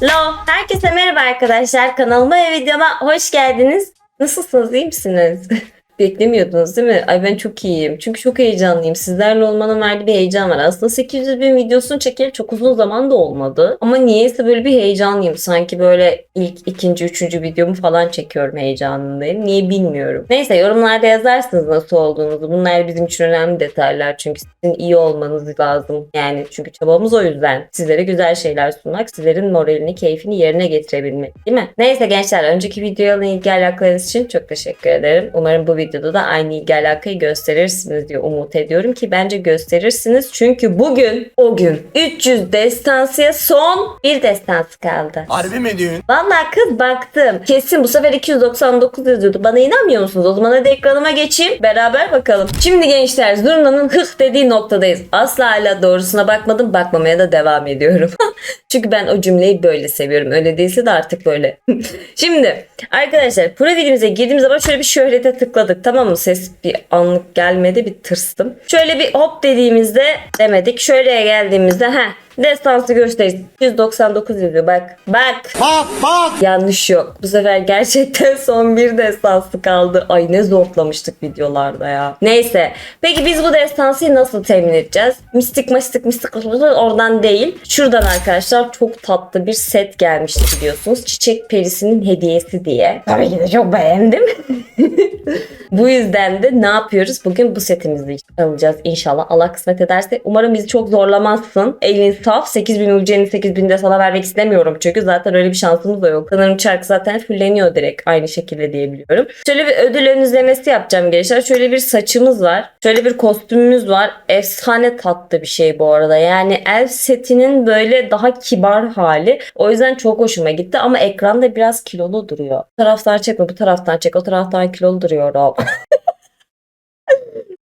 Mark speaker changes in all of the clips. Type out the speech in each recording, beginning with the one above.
Speaker 1: Hello, herkese merhaba arkadaşlar. Kanalıma ve videoma hoş geldiniz. Nasılsınız, iyi misiniz? Beklemiyordunuz değil mi? Ay ben çok iyiyim. Çünkü çok heyecanlıyım. Sizlerle olmanın verdiği bir heyecan var. Aslında 800 bin videosunu çekeli çok uzun zaman da olmadı. Ama niyeyse böyle bir heyecanlıyım. Sanki böyle ilk, ikinci, üçüncü videomu falan çekiyorum heyecanındayım. Niye bilmiyorum. Neyse yorumlarda yazarsınız nasıl olduğunuzu. Bunlar bizim için önemli detaylar. Çünkü sizin iyi olmanız lazım. Yani çünkü çabamız o yüzden. Sizlere güzel şeyler sunmak, sizlerin moralini, keyfini yerine getirebilmek. Değil mi? Neyse gençler önceki videoyla ilgi alakanız için çok teşekkür ederim. Umarım bu videoda da aynı ilgi alakayı gösterirsiniz diye umut ediyorum ki bence gösterirsiniz. Çünkü bugün o gün 300 destansıya son bir destansı kaldı.
Speaker 2: Harbi mi diyorsun?
Speaker 1: Vallahi kız baktım. Kesin bu sefer 299 yazıyordu. Bana inanmıyor musunuz? O zaman hadi ekranıma geçeyim. Beraber bakalım. Şimdi gençler Zurna'nın hıh dediği noktadayız. Asla hala doğrusuna bakmadım. Bakmamaya da devam ediyorum. Çünkü ben o cümleyi böyle seviyorum. Öyle değilse de artık böyle. Şimdi arkadaşlar profilimize girdiğimiz zaman şöyle bir şöhrete tıkladık. Tamam mı? Ses bir anlık gelmedi. Bir tırstım. Şöyle bir hop dediğimizde demedik. Şöyle geldiğimizde heh Destansı gösterisi 199 yazıyor bak. Bak.
Speaker 2: Bak bak.
Speaker 1: Yanlış yok. Bu sefer gerçekten son bir destansı kaldı. Ay ne zorlamıştık videolarda ya. Neyse. Peki biz bu destansıyı nasıl temin edeceğiz? Mistik mistik mistik oradan değil. Şuradan arkadaşlar çok tatlı bir set gelmişti biliyorsunuz. Çiçek perisinin hediyesi diye. Tabii ki de çok beğendim. bu yüzden de ne yapıyoruz? Bugün bu setimizi alacağız inşallah. Allah kısmet ederse. Umarım bizi çok zorlamazsın. Elin saf. 8000 UC'nin 8000 de sana vermek istemiyorum. Çünkü zaten öyle bir şansımız da yok. Sanırım çark zaten fulleniyor direkt aynı şekilde diyebiliyorum. Şöyle bir ödül ön izlemesi yapacağım gençler. Şöyle bir saçımız var. Şöyle bir kostümümüz var. Efsane tatlı bir şey bu arada. Yani elf setinin böyle daha kibar hali. O yüzden çok hoşuma gitti ama ekranda biraz kilolu duruyor. Bu taraftan çekme bu taraftan çek. O taraftan kilolu duruyor.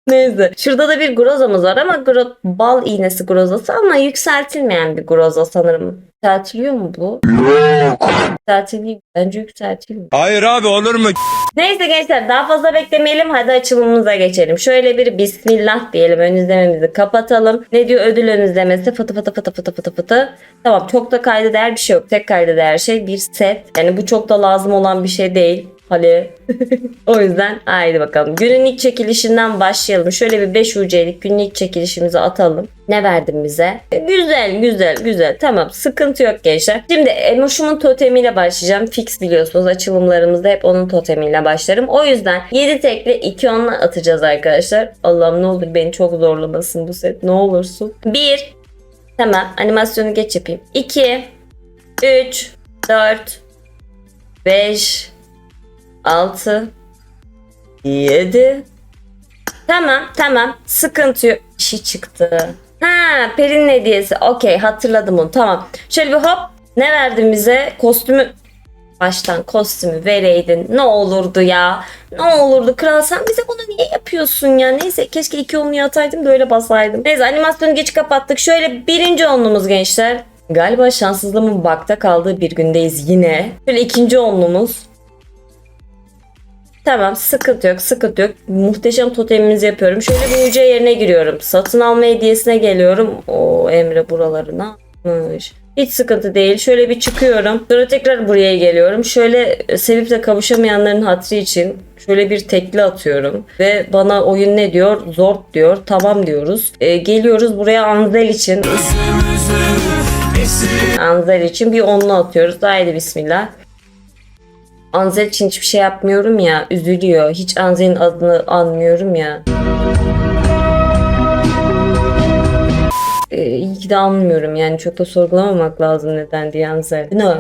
Speaker 1: Neyse. Şurada da bir grozamız var ama gro bal iğnesi grozası ama yükseltilmeyen bir groza sanırım. Yükseltiliyor mu bu? Yok. Yükseltiliyor. Bence yükseltiliyor.
Speaker 2: Hayır abi olur mu?
Speaker 1: Neyse gençler daha fazla beklemeyelim. Hadi açılımımıza geçelim. Şöyle bir bismillah diyelim. Ön izlememizi kapatalım. Ne diyor ödül ön izlemesi? Fıtı fıtı fıtı fıtı fıtı fıtı. Tamam çok da kayda değer bir şey yok. Tek kayda değer şey bir set. Yani bu çok da lazım olan bir şey değil. Hali. o yüzden haydi bakalım. Günün ilk çekilişinden başlayalım. Şöyle bir 5 UC'lik günün ilk çekilişimizi atalım. Ne verdin bize? E, Güzel güzel güzel. Tamam sıkıntı yok gençler. Şimdi Emoş'umun totemiyle başlayacağım. Fix biliyorsunuz açılımlarımızda hep onun totemiyle başlarım. O yüzden 7 tekle 2 onla atacağız arkadaşlar. Allah'ım ne olur beni çok zorlamasın bu set. Ne olursun. 1 Tamam animasyonu geç yapayım. 2 3 4 5 6 7 Tamam tamam sıkıntı yok. Bir şey çıktı. Ha Peri'nin hediyesi. Okey hatırladım onu tamam. Şöyle bir hop ne verdin bize? Kostümü baştan kostümü vereydin. Ne olurdu ya? Ne olurdu kral sen bize bunu niye yapıyorsun ya? Neyse keşke iki onluyu ataydım da öyle basaydım. Neyse animasyonu geç kapattık. Şöyle birinci onlumuz gençler. Galiba şanssızlığımın bakta kaldığı bir gündeyiz yine. Şöyle ikinci onlumuz. Tamam sıkıntı yok sıkıntı yok. Muhteşem totemimizi yapıyorum. Şöyle bir UC yerine giriyorum. Satın alma hediyesine geliyorum. O Emre buraları ne yapmış? Hiç sıkıntı değil. Şöyle bir çıkıyorum. Sonra tekrar buraya geliyorum. Şöyle sevip de kavuşamayanların hatırı için şöyle bir tekli atıyorum. Ve bana oyun ne diyor? Zor diyor. Tamam diyoruz. Ee, geliyoruz buraya Anzel için. Anzel için bir onlu atıyoruz. Haydi bismillah. Anzel için hiçbir şey yapmıyorum ya. Üzülüyor. Hiç Anzel'in adını anmıyorum ya. Ee, iyi ki de anmıyorum yani çok da sorgulamamak lazım neden diye Anzel. Bu ne?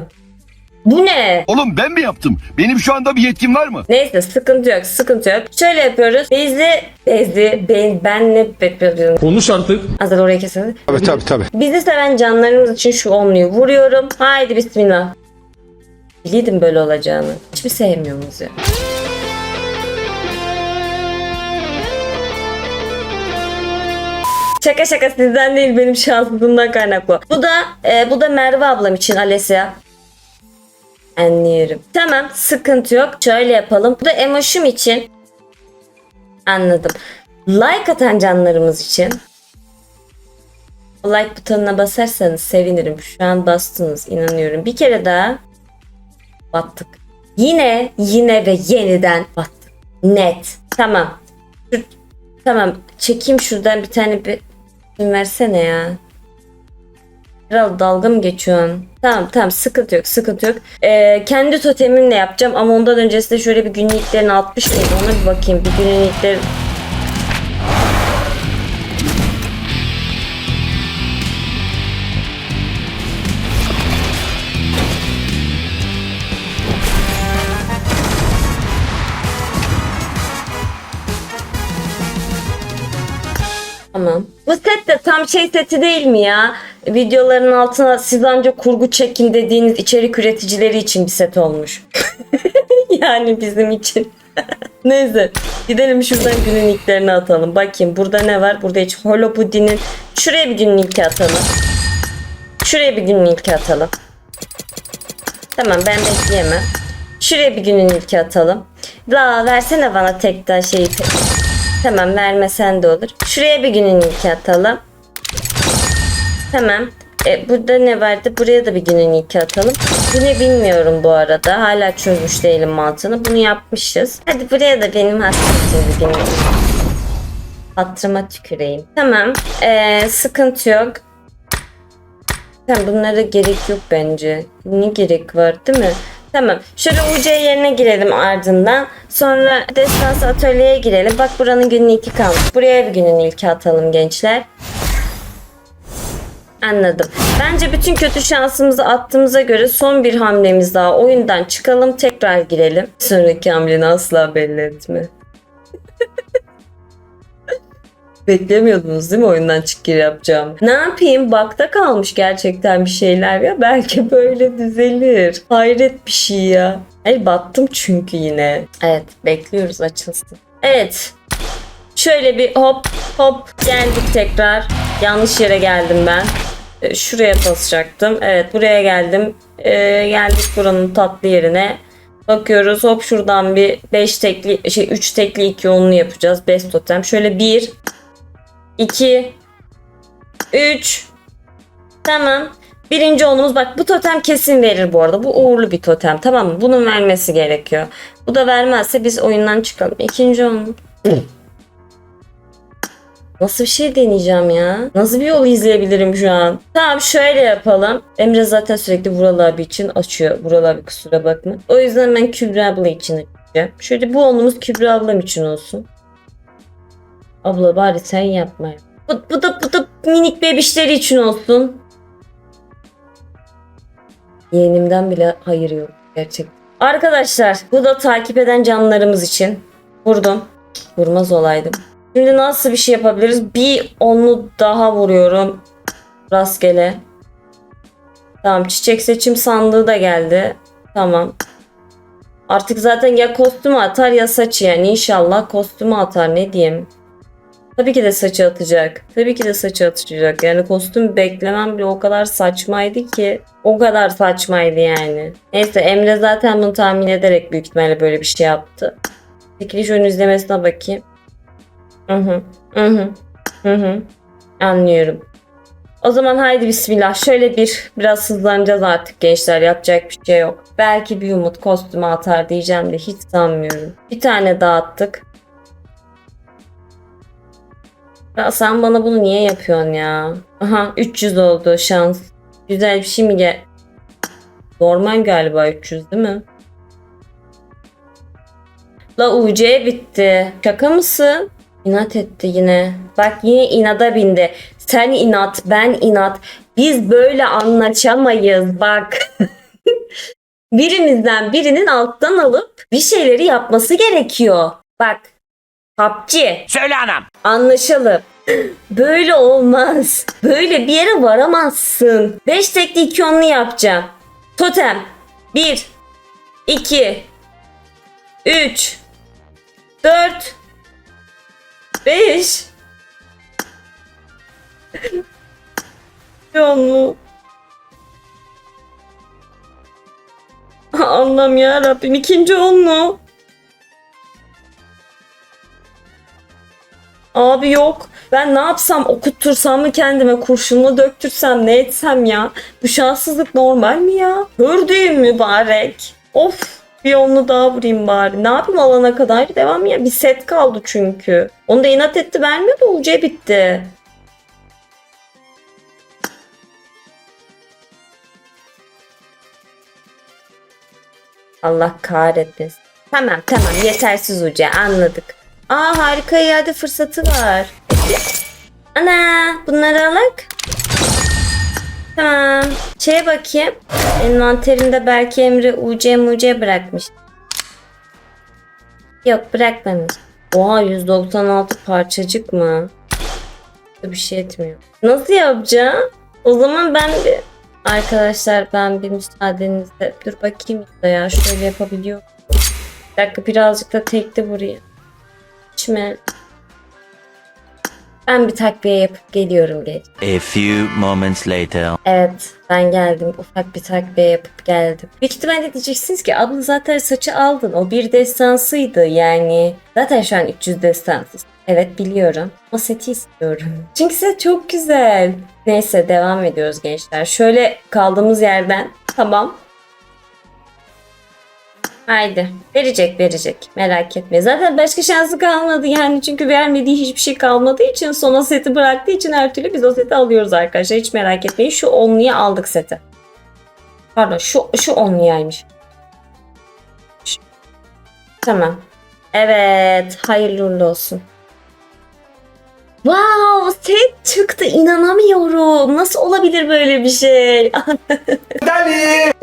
Speaker 1: Bu ne?
Speaker 3: Oğlum ben mi yaptım? Benim şu anda bir yetkim var mı?
Speaker 1: Neyse sıkıntı yok sıkıntı yok. Şöyle yapıyoruz. Bizi Bezi ben, ben ne bekliyorum.
Speaker 4: Konuş artık.
Speaker 1: Azal oraya kesin.
Speaker 3: Tabii tabii tabii.
Speaker 1: Bizi seven canlarımız için şu onluyu vuruyorum. Haydi bismillah. Biliyordum böyle olacağını. Hiçbir sevmiyorsunuz ya. Şaka şaka sizden değil benim şanssızlığımdan kaynaklı. Bu da e, bu da Merve ablam için Alessia. Anlıyorum. Tamam sıkıntı yok. Şöyle yapalım. Bu da Emoşum için. Anladım. Like atan canlarımız için. Like butonuna basarsanız sevinirim. Şu an bastınız inanıyorum. Bir kere daha battık. Yine yine ve yeniden battık. Net. Tamam. Şu- tamam çekeyim şuradan bir tane bir bir versene ya. Kral dalga mı geçiyorsun? Tamam tamam sıkıntı yok sıkıntı yok. Ee, kendi totemimle yapacağım ama ondan öncesinde şöyle bir günlüklerini atmış mıydı ona bir bakayım. Bir günlükler tam şey seti değil mi ya? Videoların altına siz ancak kurgu çekin dediğiniz içerik üreticileri için bir set olmuş. yani bizim için. Neyse. Gidelim şuradan günün ilklerini atalım. Bakayım burada ne var? Burada hiç Holo Buddy'nin. Şuraya bir günün ilki atalım. Şuraya bir günün ilki atalım. Tamam ben bekleyemem. Şuraya bir günün ilki atalım. La versene bana tekrar şeyi. Tamam vermesen de olur. Şuraya bir günün ilki atalım. Tamam. E, burada ne vardı? Buraya da bir günün ilki atalım. Bu ne bilmiyorum bu arada. Hala çözmüş değilim mantığını. Bunu yapmışız. Hadi buraya da benim hatırım bir günün. Hatırıma tüküreyim. Tamam. E, sıkıntı yok. Tamam bunlara gerek yok bence. Ne gerek var değil mi? Tamam. Şöyle UC yerine girelim ardından. Sonra Destans atölyeye girelim. Bak buranın günün ilki kalmış. Buraya bir günün ilki atalım gençler. Anladım. Bence bütün kötü şansımızı attığımıza göre son bir hamlemiz daha oyundan çıkalım tekrar girelim. Sonraki hamleni asla belli etme. Beklemiyordunuz değil mi oyundan çık gir yapacağım? Ne yapayım? Bakta kalmış gerçekten bir şeyler ya. Belki böyle düzelir. Hayret bir şey ya. Ay battım çünkü yine. Evet bekliyoruz açılsın. Evet. Şöyle bir hop hop geldik tekrar. Yanlış yere geldim ben. Ee, Şuraya basacaktım. Evet buraya geldim. Ee, geldik buranın tatlı yerine. Bakıyoruz hop şuradan bir 5 tekli şey 3 tekli 2 onlu yapacağız. Best totem. Şöyle 1 2 3 Tamam. Birinci onumuz bak bu totem kesin verir bu arada. Bu uğurlu bir totem tamam mı? Bunun vermesi gerekiyor. Bu da vermezse biz oyundan çıkalım. İkinci onlu. Nasıl bir şey deneyeceğim ya? Nasıl bir yol izleyebilirim şu an? Tamam şöyle yapalım. Emre zaten sürekli Vural abi için açıyor. Vural abi kusura bakma. O yüzden ben Kübra abla için açacağım. Şöyle bu onumuz Kübra ablam için olsun. Abla bari sen yapma. Bu, bu da bu da minik bebişleri için olsun. Yeğenimden bile hayır yok gerçekten. Arkadaşlar bu da takip eden canlarımız için. Vurdum. Vurmaz olaydım. Şimdi nasıl bir şey yapabiliriz? Bir onlu daha vuruyorum. Rastgele. Tamam çiçek seçim sandığı da geldi. Tamam. Artık zaten ya kostümü atar ya saçı yani inşallah kostümü atar ne diyeyim. Tabii ki de saçı atacak. Tabii ki de saçı atacak. Yani kostüm beklemem bile o kadar saçmaydı ki. O kadar saçmaydı yani. Neyse Emre zaten bunu tahmin ederek büyük ihtimalle böyle bir şey yaptı. Çekiliş ön izlemesine bakayım. Hı hı. Hı hı. Hı hı. Anlıyorum. O zaman haydi bismillah. Şöyle bir biraz hızlanacağız artık gençler. Yapacak bir şey yok. Belki bir umut kostümü atar diyeceğim de hiç sanmıyorum. Bir tane daha attık. Ya sen bana bunu niye yapıyorsun ya? Aha 300 oldu şans. Güzel bir şey mi gel? Normal galiba 300 değil mi? La UC bitti. Şaka mısın? İnat etti yine. Bak yine inada bindi. Sen inat, ben inat. Biz böyle anlaşamayız bak. Birimizden birinin alttan alıp bir şeyleri yapması gerekiyor. Bak. PUBG.
Speaker 2: Söyle anam.
Speaker 1: Anlaşalım. Böyle olmaz. Böyle bir yere varamazsın. 5 tekli 2 onlu yapacağım. Totem. 1 2 3 4 5 Bir onlu. Allah'ım ya Rabbim ikinci onlu. Abi yok. Ben ne yapsam okuttursam mı kendime kurşunla döktürsem ne etsem ya? Bu şanssızlık normal mi ya? Gördüğüm mübarek. Of bir onu daha vurayım bari. Ne yapayım alana kadar devam ya. Bir set kaldı çünkü. Onu da inat etti vermiyor da olacağı bitti. Allah kahretmesin. Tamam tamam yetersiz uca anladık. Aa harika iade fırsatı var. Ana bunları alak. Tamam. Şeye bakayım. Envanterinde belki Emre UC muc bırakmış. Yok bırakmamış. Oha 196 parçacık mı? Bir şey etmiyor. Nasıl yapacağım? O zaman ben bir... Arkadaşlar ben bir müsaadenizle... Dur bakayım da ya şöyle yapabiliyor. Bir dakika birazcık da tekli buraya. Şimdi ben bir takviye yapıp geliyorum geç.
Speaker 4: A few moments later.
Speaker 1: Evet ben geldim. Ufak bir takviye yapıp geldim. Büyük ihtimalle diyeceksiniz ki abla zaten saçı aldın. O bir destansıydı yani. Zaten şu an 300 destansız. Evet biliyorum. O seti istiyorum. Çünkü set çok güzel. Neyse devam ediyoruz gençler. Şöyle kaldığımız yerden. Tamam. Haydi. Verecek verecek. Merak etme. Zaten başka şansı kalmadı yani. Çünkü vermediği hiçbir şey kalmadığı için sona seti bıraktığı için her türlü biz o seti alıyoruz arkadaşlar. Hiç merak etmeyin. Şu onluya aldık seti. Pardon şu, şu onluyaymış. Şu- Tamam. Evet. Hayırlı olsun. Wow set çıktı inanamıyorum. Nasıl olabilir böyle bir şey?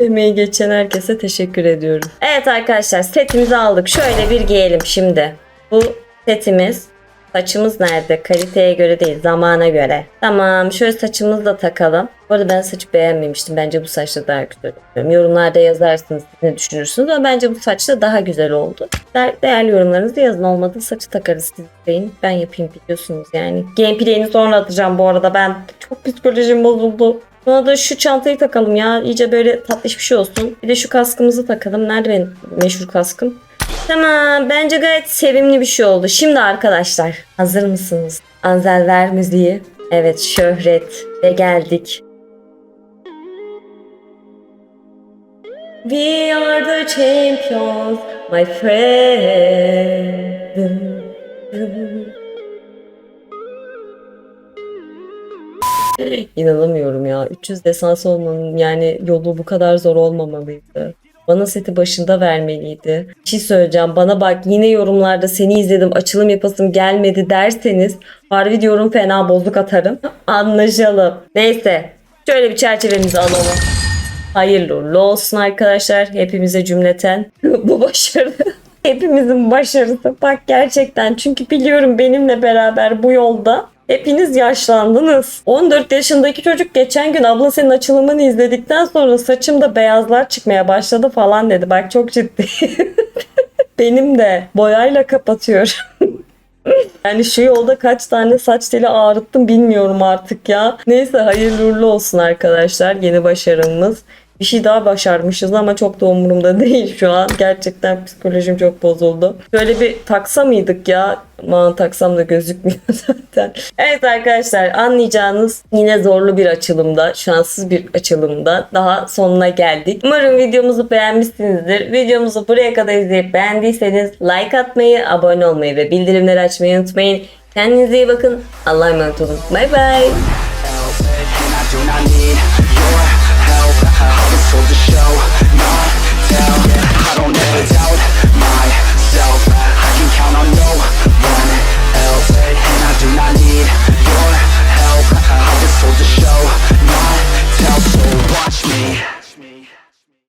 Speaker 1: Emeği geçen herkese teşekkür ediyorum. Evet arkadaşlar setimizi aldık. Şöyle bir giyelim şimdi. Bu setimiz Saçımız nerede? Kaliteye göre değil, zamana göre. Tamam, şöyle saçımızı da takalım. Bu arada ben saçı beğenmemiştim. Bence bu saçla daha güzel oluyor. Yorumlarda yazarsınız ne düşünürsünüz ama bence bu saçla daha güzel oldu. De- değerli yorumlarınızı yazın. Olmadı saçı takarız siz deyin. Ben yapayım biliyorsunuz yani. Gameplay'ini sonra atacağım bu arada. Ben çok psikolojim bozuldu. Buna da şu çantayı takalım ya. İyice böyle tatlış bir şey olsun. Bir de şu kaskımızı takalım. Nerede benim meşhur kaskım? Tamam bence gayet sevimli bir şey oldu. Şimdi arkadaşlar hazır mısınız? Anzel ver müziği. Evet şöhret ve geldik. We are the champions my friend. İnanamıyorum ya. 300 desans olmanın yani yolu bu kadar zor olmamalıydı. Bana seti başında vermeliydi. Bir şey söyleyeceğim. Bana bak yine yorumlarda seni izledim açılım yapasım gelmedi derseniz harbi diyorum fena bozuk atarım. Anlaşalım. Neyse. Şöyle bir çerçevemizi alalım. Hayırlı uğurlu olsun arkadaşlar. Hepimize cümleten bu başarı. Hepimizin başarısı. Bak gerçekten çünkü biliyorum benimle beraber bu yolda Hepiniz yaşlandınız. 14 yaşındaki çocuk geçen gün abla senin açılımını izledikten sonra saçımda beyazlar çıkmaya başladı falan dedi. Bak çok ciddi. Benim de boyayla kapatıyorum. Yani şu yolda kaç tane saç teli ağrıttım bilmiyorum artık ya. Neyse hayırlı uğurlu olsun arkadaşlar yeni başarımız. Bir şey daha başarmışız ama çok da umurumda değil şu an. Gerçekten psikolojim çok bozuldu. Böyle bir taksa mıydık ya? Aman taksam da gözükmüyor zaten. Evet arkadaşlar anlayacağınız yine zorlu bir açılımda, şanssız bir açılımda daha sonuna geldik. Umarım videomuzu beğenmişsinizdir. Videomuzu buraya kadar izleyip beğendiyseniz like atmayı, abone olmayı ve bildirimleri açmayı unutmayın. Kendinize iyi bakın. Allah'a emanet olun. Bay bay.
Speaker 5: sold the show.